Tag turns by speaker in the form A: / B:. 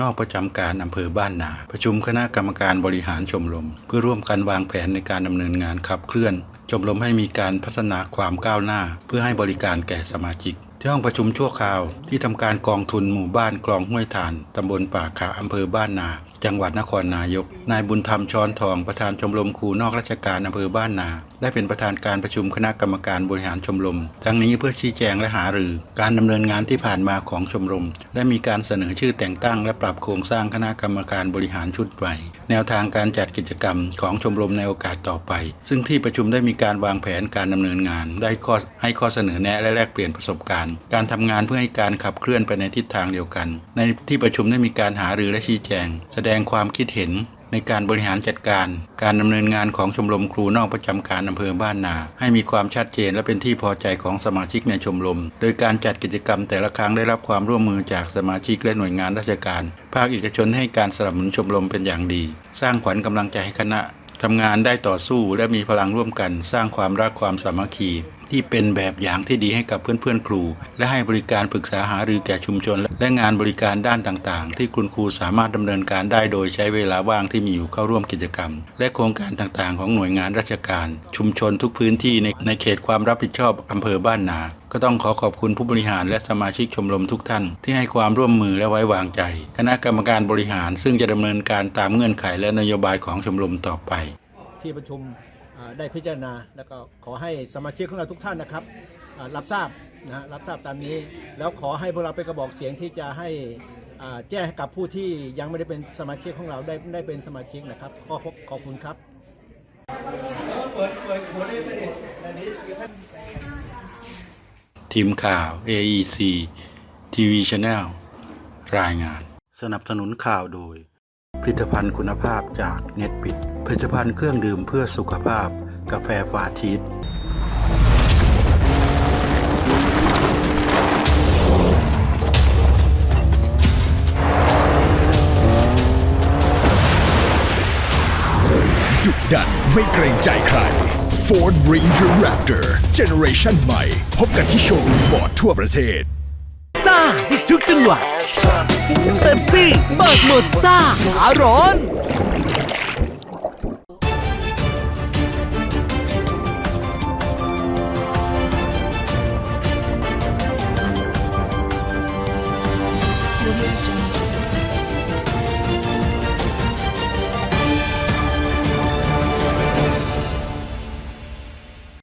A: นอกประจำการอำเภอบ้านนา ประชุมคณะกรรมการบริหารชมรม เพื่อร่วมกันวางแผนในการดำเนินงานขับเคลื่อนชมรมให้มีการพัฒนาความก้าวหน้า เพื่อให้บริการแก่สมาชิก ที่ห้องประชุมชั่วคราวที่ทำการกองทุนหมู่บ้านคลองห้วยทานตำบลป่าขาอำเภอบ้านนา จังหวัดนครนายก นายบุญธรรมชอนทองประธานชมรมครูนอกราชการอำเภอบ้านนา ได้เป็นประธานการประชุมคณะกรรมการบริหารชมรม ทั้งนี้เพื่อชี้แจงและหารือ การดำเนินงานที่ผ่านมาของชมรมและมีการเสนอชื่อแต่งตั้งและปรับโครงสร้างคณะกรรมการบริหารชุดใหม่ แนวทางการจัดกิจกรรมของชมรมในโอกาสต่อไป ซึ่งที่ประชุมได้มีการวางแผนการดำเนินงาน ได้ข้อให้ข้อเสนอแนะและแลกเปลี่ยนประสบการณ์ การทำงานเพื่อให้การขับเคลื่อนไปในทิศทางเดียวกัน ในที่ประชุมได้มีการหารือและชี้แจง แสดงความคิดเห็น ในการบริหารจัดการ การดำเนินงานของชมรมครูนอกประจำการอำเภอบ้านนา ให้มีความชัดเจนและเป็นที่พอใจของสมาชิกในชมรม โดยการจัดกิจกรรมแต่ละครั้งได้รับความร่วมมือจากสมาชิกและหน่วยงานราชการ ภาคเอกชนให้การสนับสนุนชมรมเป็นอย่างดี สร้างขวัญกำลังใจให้คณะทำงานได้ต่อสู้และมีพลังร่วมกัน สร้างความรักความสามัคคี ที่เป็นแบบอย่างที่ดีให้กับเพื่อนๆครู และให้บริการปรึกษาหารือแก่ชุมชน และงานบริการด้านต่างๆ ที่คุณครูสามารถดำเนินการได้โดยใช้เวลาว่างที่มีอยู่เข้าร่วมกิจกรรม และโครงการต่างๆ ของหน่วยงานราชการ ชุมชนทุกพื้นที่ในในเขตความรับผิดชอบอำเภอบ้านนาก็ต้องขอขอบคุณผู้บริหารและสมาชิกชมรมทุกท่าน ที่ให้ความร่วมมือและไว้วางใจ คณะกรรมการบริหารซึ่งจะดำเนินการตามเงื่อนไขและนโยบายของชมรมต่อไป
B: ที่ประชุม ได้พิจารณา แล้วก็ขอให้สมาชิกของเราทุกท่านนะครับรับทราบนะฮะรับทราบตามนี้ แล้วขอให้พวกเราเป็นกระบอกเสียงที่จะให้แจ้งให้กับผู้ที่ยังไม่ได้เป็นสมาชิกของเราได้ได้เป็นสมาชิกนะครับขอขอขอบคุณครับ
A: ทีมข่าว AEC TV Channel รายงาน สนับสนุนข่าวโดย ผลิตภัณฑ์คุณภาพจากเน็ตบิด ผลิตภัณฑ์เครื่องดื่มเพื่อสุขภาพ กาแฟฟาชีส
C: ดุดันไม่เกรงใจใคร Ford Ranger Raptor Generation ใหม่ พบกันที่โชว์รูมฟอร์ดทั่วประเทศ
D: ซ่าได้ทุกจังหวะเป๊ปซี่เบิกหมดซ่าขาร้อน Thank you.